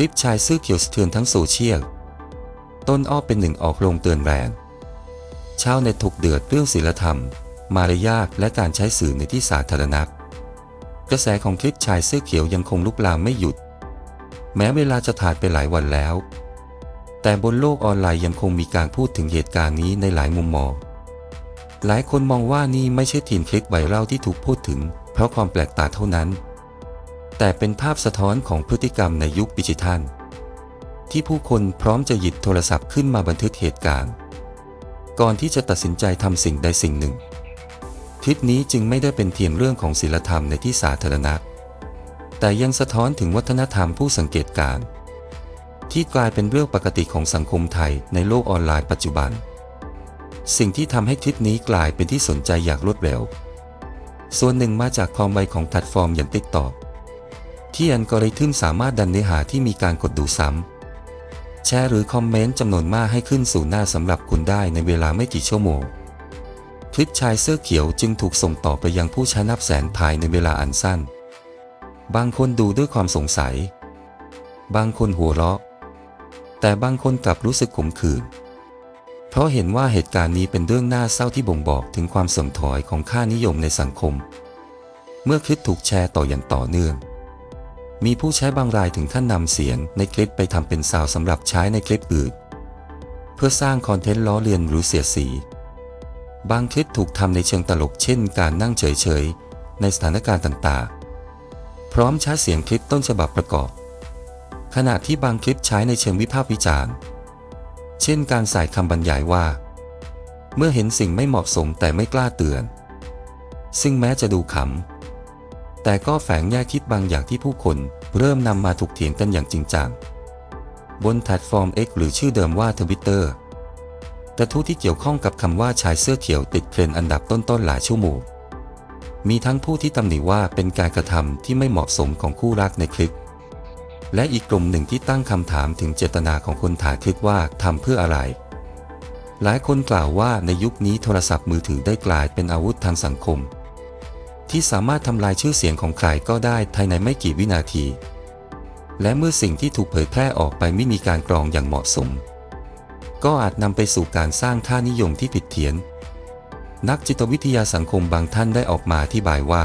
คลิปชายเสื้อเขียวสะเทือนทั้งโซเชียล ต้นอ้อเป็นหนึ่งออกโรงเตือนแรงชาวเน็ตถกเดือดเรื่องศีลธรรม มารยาทและการใช้สื่อในที่สาธารณะกระแสของคลิปชายเสื้อเขียวยังคงลุกลามไม่หยุด แม้เวลาจะผ่านไปหลายวันแล้ว แต่บนโลกออนไลน์ยังคงมีการพูดถึงเหตุการณ์นี้ในหลายมุมมอง หลายคนมองว่านี่ไม่ใช่ทีมคลิปไวรัลที่ถูกพูดถึง เพราะความแปลกตาเท่านั้น แต่เป็นภาพสะท้อนของพฤติกรรมในยุคดิจิทัล ที่ผู้คนพร้อมจะหยิบโทรศัพท์ขึ้นมาบันทึกเหตุการณ์ ก่อนที่จะตัดสินใจทำสิ่งใดสิ่งหนึ่ง คลิปนี้จึงไม่ได้เป็นเพียงเรื่องของศีลธรรมในที่สาธารณะ แต่ยังสะท้อนถึงวัฒนธรรมผู้สังเกตการณ์ที่กลายเป็นเรื่องปกติของสังคมไทยในโลกออนไลน์ปัจจุบัน สิ่งที่ทำให้คลิปนี้กลายเป็นที่สนใจอย่างรวดเร็ว ส่วนหนึ่งมาจากความไวของแพลตฟอร์มอย่างติ๊กต็อก ที่อัลกอริทึมสามารถดันเนื้อหาที่มีการกดดูซ้ำ แชร์หรือคอมเมนต์จำนวนมากให้ขึ้นสู่หน้าสำหรับคุณได้ในเวลาไม่กี่ชั่วโมง คลิปชายเสื้อเขียวจึงถูกส่งต่อไปยังผู้ใช้นับแสนภายในเวลาอันสั้น บางคนดูด้วยความสงสัย บางคนหัวเราะ แต่บางคนกลับรู้สึกขมขื่นเพราะเห็นว่าเหตุการณ์นี้เป็นเรื่องน่าเศร้าที่บ่งบอกถึงความเสื่อมถอยของค่านิยมในสังคม เมื่อคลิปถูกแชร์ต่ออย่างต่อเนื่อง มีผู้ใช้บางรายถึงขั้นนำเสียงในคลิปไปทำเป็นซาวด์สำหรับใช้ในคลิปอื่น เพื่อสร้างคอนเทนต์ล้อเลียนหรือเสียดสี บางคลิปถูกทำในเชิงตลกเช่นการนั่งเฉยๆ ในสถานการณ์ต่างๆ พร้อมใช้เสียงคลิปต้นฉบับประกอบ ขณะที่บางคลิปใช้ในเชิงวิพากษ์วิจารณ์ เช่นการใส่คำบรรยายว่า เมื่อเห็นสิ่งไม่เหมาะสมแต่ไม่กล้าเตือน ซึ่งแม้จะดูขำ แต่ก็แฝงแง่คิดบางอย่างที่ผู้คนเริ่มนำมาถกเถียงกันอย่างจริงจัง บนแพลตฟอร์ม X หรือชื่อเดิมว่าทวิตเตอร์กระทู้ที่เกี่ยวข้องกับคำว่าชายเสื้อเขียวติดเทรนอันดับต้นๆหลายชั่วโมงมีทั้งผู้ที่ตำหนิว่าเป็นการกระทำที่ไม่เหมาะสมของคู่รักในคลิป และอีกกลุ่มหนึ่งที่ตั้งคำถามถึงเจตนาของคนถ่ายคลิปว่าทำเพื่ออะไร หลายคนกล่าวว่าในยุคนี้โทรศัพท์มือถือได้กลายเป็นอาวุธทางสังคม ที่สามารถทำลายชื่อเสียงของใครก็ได้ภายในไม่กี่วินาที และเมื่อสิ่งที่ถูกเผยแพร่ออกไปไม่มีการกรองอย่างเหมาะสม ก็อาจนำไปสู่การสร้างค่านิยมที่ผิดเพี้ยน นักจิตวิทยาสังคมบางท่านได้ออกมาอธิบายว่า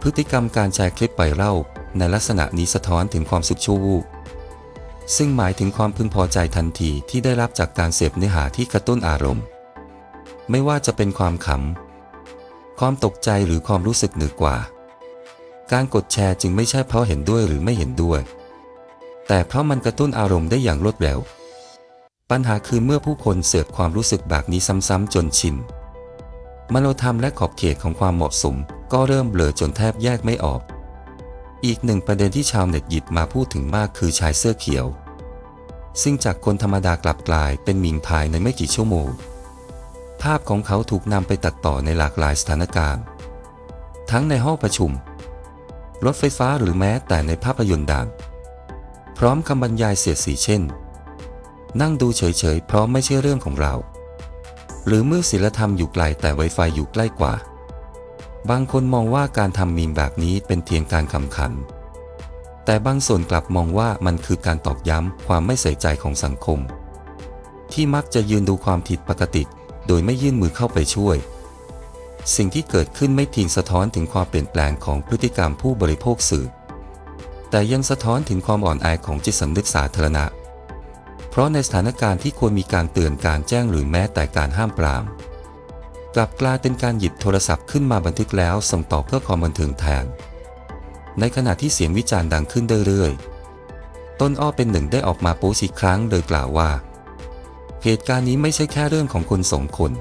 พฤติกรรมการแชร์คลิปไปเล่า ในลักษณะนี้สะท้อนถึงความสุขชั่ววูบซึ่งหมายถึงความพึงพอใจทันทีที่ได้รับจากการเสพเนื้อหาที่กระตุ้นอารมณ์ ไม่ว่าจะเป็นความขำ ความตกใจหรือความรู้สึกเหนือกว่า การกดแชร์จึงไม่ใช่เพราะเห็นด้วยหรือไม่เห็นด้วย แต่เพราะมันกระตุ้นอารมณ์ได้อย่างรวดเร็ว ปัญหาคือเมื่อผู้คนเสพความรู้สึกแบบนี้ซ้ำๆจนชินมโนธรรมและขอบเขตของความเหมาะสม ก็เริ่มเบลอจนแทบแยกไม่ออก อีกหนึ่งประเด็นที่ชาวเน็ตหยิบมาพูดถึงมากคือชายเสื้อเขียว ซึ่งจากคนธรรมดากลับกลายเป็นมิงภายในไม่กี่ชั่วโมง ภาพของเขาถูกนำไปตัดต่อในหลากหลายสถานการณ์ ทั้งในห้องประชุม รถไฟฟ้าหรือแม้แต่ในภาพยนตร์ดังพร้อมคำบรรยายเสียดสีเช่น นั่งดูเฉยๆ เพราะไม่ใช่เรื่องของเรา หรือเมื่อศิลธรรมอยู่ไกลแต่ไวไฟอยู่ใกล้กว่า บางคนมองว่าการทำมีมแบบนี้เป็นเพียงการขำขัน แต่บางส่วนกลับมองว่ามันคือการตอกย้ำความไม่ใส่ใจของสังคม ที่มักจะยืนดูความผิดปกติ โดยไม่ยื่นมือเข้าไปช่วย สิ่งที่เกิดขึ้นไม่เพียงสะท้อนถึงความเปลี่ยนแปลงของพฤติกรรมผู้บริโภคสื่อ แต่ยังสะท้อนถึงความอ่อนแอของจิตสำนึกสาธารณะ เพราะในสถานการณ์ที่ควรมีการเตือนการแจ้งหรือแม้แต่การห้ามปราม กลับกลายเป็นการหยิบโทรศัพท์ขึ้นมาบันทึกแล้วส่งต่อเพื่อความบันเทิงแทน ในขณะที่เสียงวิจารณ์ดังขึ้นเรื่อยๆ ต้นอ้อเป็นหนึ่งได้ออกมาโพสอีกครั้งโดยกล่าวว่า เหตุการณ์นี้ไม่ใช่แค่เรื่องของคนสองคน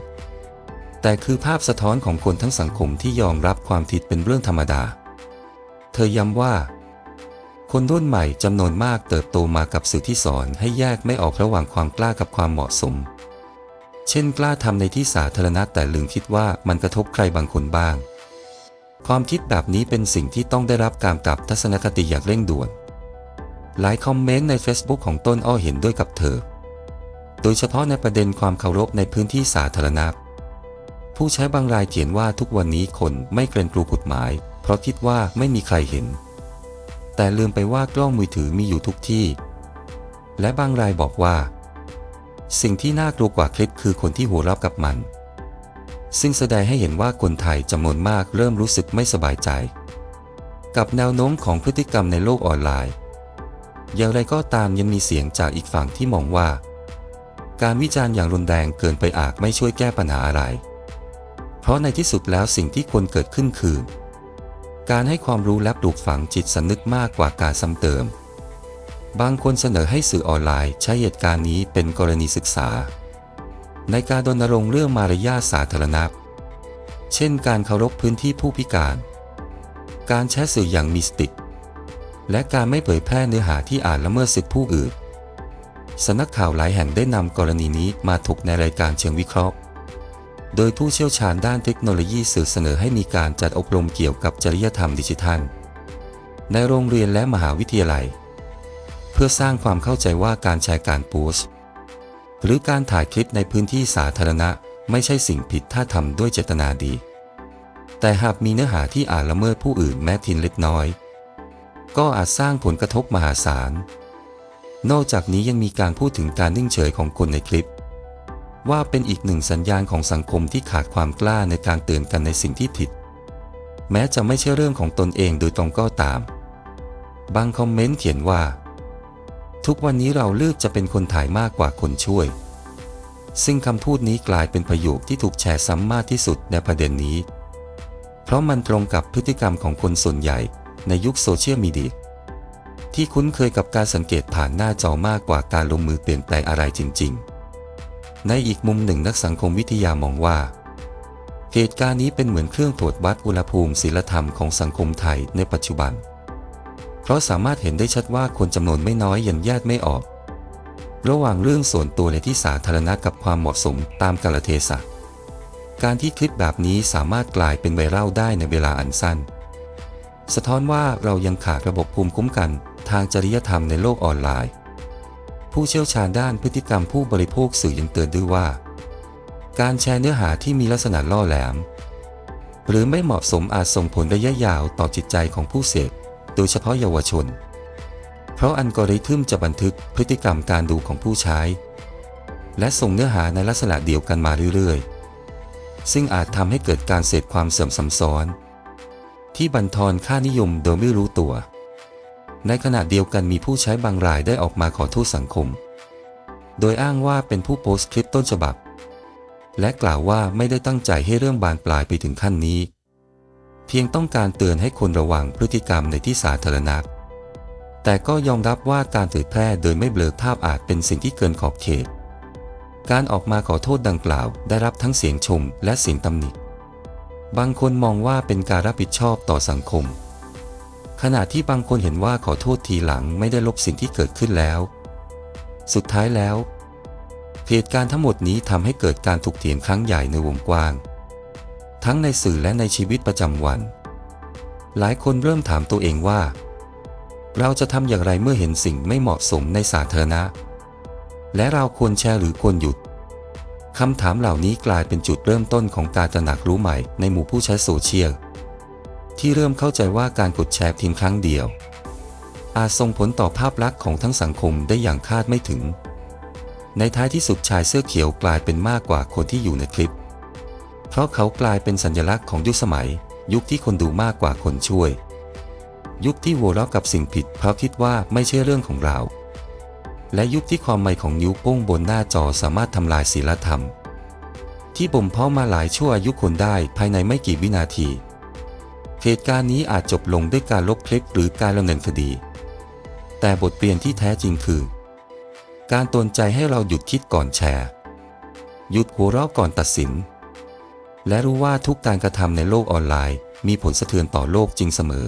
แต่คือภาพสะท้อนของคนทั้งสังคมที่ยอมรับความผิดเป็นเรื่องธรรมดา เธอย้ำว่า คนรุ่นใหม่จำนวนมากเติบโตมากับสื่อที่สอนให้แยกไม่ออกระหว่างความกล้ากับความเหมาะสม เช่นกล้าทำในที่สาธารณะแต่ลืมคิดว่ามันกระทบใครบางคนบ้าง ความคิดแบบนี้เป็นสิ่งที่ต้องได้รับการปรับทัศนคติอย่างเร่งด่วน หลายคอมเมนต์ใน Facebook ของต้นอ้อเห็นด้วยกับเธอ โดยเฉพาะในประเด็นความเคารพในพื้นที่สาธารณะ ผู้ใช้บางรายเขียนว่าทุกวันนี้คนไม่เกรงกลัวกฎหมาย เพราะคิดว่าไม่มีใครเห็น แต่ลืมไปว่ากล้องมือถือมีอยู่ทุกที่ และบางรายบอกว่า สิ่งที่น่ากลัวกว่าคลิปคือคนที่หัวเราะกับมัน ซึ่งแสดงให้เห็นว่าคนไทยจำนวนมากเริ่มรู้สึกไม่สบายใจ กับแนวโน้มของพฤติกรรมในโลกออนไลน์อย่างไรก็ตามยังมีเสียงจากอีกฝั่งที่มองว่า การวิจารณ์อย่างรุนแรงเกินไปอาจไม่ช่วยแก้ปัญหาอะไร เพราะในที่สุดแล้วสิ่งที่ควรเกิดขึ้นคือ การให้ความรู้และปลูกฝังจิตสำนึกมากกว่าการซ้ำเติม บางคนเสนอให้สื่อออนไลน์ใช้เหตุการณ์นี้เป็นกรณีศึกษา ในการรณรงค์เรื่องมารยาทสาธารณะ เช่น การเคารพพื้นที่ผู้พิการ การแชร์สื่ออย่างมีสติและการไม่เผยแพร่เนื้อหาที่อ่านละเมิดสิทธิผู้อื่น สำนักข่าวหลายแห่งได้นำกรณีนี้มาถกในรายการเชิงวิเคราะห์ โดยผู้เชี่ยวชาญด้านเทคโนโลยีสื่อเสนอให้มีการจัดอบรมเกี่ยวกับจริยธรรมดิจิทัล ในโรงเรียนและมหาวิทยาลัย เพื่อสร้างความเข้าใจว่าการแชร์การโพสต์หรือการถ่ายคลิปในพื้นที่สาธารณะไม่ใช่สิ่งผิดถ้าทำด้วยเจตนาดี แต่หากมีเนื้อหาที่อ่านละเมิดผู้อื่นแม้ทินเล็กน้อย ก็อาจสร้างผลกระทบมหาศาล นอกจากนี้ยังมีการพูดถึงการนิ่งเฉยของคนในคลิป ว่าเป็นอีกหนึ่งสัญญาณของสังคมที่ขาดความกล้าในการเตือนกันในสิ่งที่ผิด แม้จะไม่ใช่เรื่องของตนเองโดยตรงก็ตาม บางคอมเมนต์เขียนว่า ทุกวันนี้เราเลือกจะเป็นคนถ่ายมากกว่าคนช่วย ซึ่งคำพูดนี้กลายเป็นประโยคที่ถูกแชร์ซ้ำมากที่สุดในประเด็นนี้ เพราะมันตรงกับพฤติกรรมของคนส่วนใหญ่ในยุคโซเชียลมีเดีย ที่คุ้นเคยกับการสังเกตผ่านหน้าจอมากกว่าการลงมือเปลี่ยนแปลงอะไรจริง ๆ ในอีกมุมหนึ่งนักสังคมวิทยามองว่า เหตุการณ์นี้เป็นเหมือนเครื่องตรวจวัดอุณหภูมิศีลธรรมของสังคมไทยในปัจจุบัน เพราะสามารถเห็นได้ชัดว่าคนจำนวนไม่น้อยยังแยกไม่ออก ระหว่างเรื่องส่วนตัวในที่สาธารณะกับความเหมาะสมตามกาลเทศะการที่คลิปแบบนี้สามารถกลายเป็นไวรัลได้ในเวลาอันสั้น สะท้อนว่าเรายังขาดระบบภูมิคุ้มกัน ทางจริยธรรมในโลกออนไลน์ ผู้เชี่ยวชาญด้านพฤติกรรมผู้บริโภคสื่อยังเตือนด้วยว่า การแชร์เนื้อหาที่มีลักษณะล่อแหลม หรือไม่เหมาะสมอาจส่งผลระยะยาวต่อจิตใจของผู้เสพโดยเฉพาะเยาวชน เพราะอัลกอริทึมจะบันทึกพฤติกรรมการดูของผู้ใช้ และส่งเนื้อหาในลักษณะเดียวกันมาเรื่อยๆ ซึ่งอาจทำให้เกิดการเสพความเสื่อมซ้ำซ้อนที่บันทอนค่านิยมโดยไม่รู้ตัว ในขณะเดียวกันมีผู้ใช้บางรายได้ออกมาขอโทษสังคม โดยอ้างว่าเป็นผู้โพสต์คลิปต้นฉบับ และกล่าวว่าไม่ได้ตั้งใจให้เรื่องบานปลายไปถึงขั้นนี้ เพียงต้องการเตือนให้คนระวังพฤติกรรมในที่สาธารณะ แต่ก็ยอมรับว่าการเผยแพร่โดยไม่เบลอภาพอาจเป็นสิ่งที่เกินขอบเขต การออกมาขอโทษดังกล่าว ได้รับทั้งเสียงชมและเสียงตำหนิ บางคนมองว่าเป็นการรับผิดชอบต่อสังคม ขณะที่บางคนเห็นว่าขอโทษทีหลังไม่ได้ลบสิ่งที่เกิดขึ้นแล้ว สุดท้ายแล้วเหตุการณ์ทั้งหมดนี้ทำให้เกิดการถกเถียงครั้งใหญ่ในวงกว้าง ทั้งในสื่อและในชีวิตประจำวัน หลายคนเริ่มถามตัวเองว่า เราจะทำอย่างไรเมื่อเห็นสิ่งไม่เหมาะสมในสาธารณะ และเราควรแชร์หรือควรหยุดคำถามเหล่านี้กลายเป็นจุดเริ่มต้นของการตระหนักรู้ใหม่ในหมู่ผู้ใช้โซเชียล ที่เริ่มเข้าใจว่าการกดแชร์เพียงครั้งเดียว อาจส่งผลต่อภาพลักษณ์ของทั้งสังคมได้อย่างคาดไม่ถึง ในท้ายที่สุดชายเสื้อเขียวกลายเป็นมากกว่าคนที่อยู่ในคลิป เพราะเขากลายเป็นสัญลักษณ์ของยุคสมัย ยุคที่คนดูมากกว่าคนช่วย ยุคที่หัวเราะกับสิ่งผิด เพราะคิดว่าไม่ใช่เรื่องของเรา และยุคที่ความใหม่ของนิ้วโป้งบนหน้าจอสามารถทำลายศีลธรรม ที่บ่มเพาะมาหลายชั่วอายุคนได้ภายในไม่กี่วินาที เหตุการณ์นี้อาจจบลงด้วยการลบคลิปหรือการดำเนินคดี แต่บทเรียนที่แท้จริงคือ การตนใจให้เราหยุดคิดก่อนแชร์ หยุดหัวเราะก่อนตัดสิน และรู้ว่าทุกการกระทำในโลกออนไลน์ มีผลสะเทือนต่อโลกจริงเสมอ